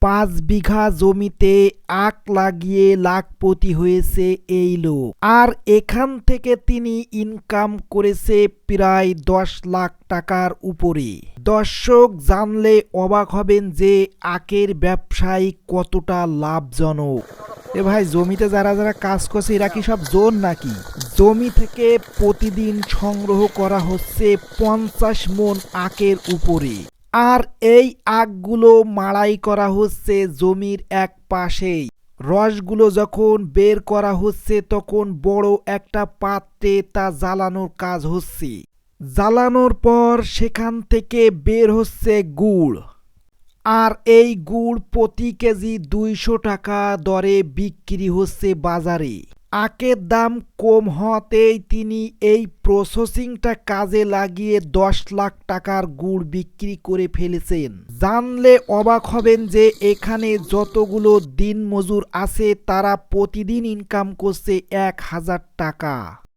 পাঁচ বিঘা জমিতে আখ লাগিয়ে লাখপতি হয়েছে এই লোক। আর এখান থেকে তিনি ইনকাম করেছে প্রায় দশ লাখ টাকার উপরে। দর্শক জানলে অবাক হবেন যে আখের ব্যবসায় কতটা লাভজনক। এ ভাই, জমিতে যারা যারা কাজ করছে, এরা কি সব জোন নাকি? জমি থেকে প্রতিদিন সংগ্রহ করা হচ্ছে পঞ্চাশ মন আখের উপরে। আর এই আখগুলো মাড়াই করা হচ্ছে জমির এক পাশেই। রসগুলো যখন বের করা হচ্ছে, তখন বড় একটা পাত্রে তা জ্বালানোর কাজ হচ্ছে। জ্বালানোর পর সেখান থেকে বের হচ্ছে গুড়। আর এই গুড় প্রতি কেজি দুইশো টাকা দরে বিক্রি হচ্ছে বাজারে। আখের দাম কম হতেই তিনি এই প্রসেসিংটা কাজে লাগিয়ে দশ লাখ টাকার গুড় বিক্রি করে ফেলেছেন। জানলে অবাক হবেন যে এখানে যতগুলো দিন মজুর আছে, তারা প্রতিদিন ইনকাম করছে এক হাজার টাকা।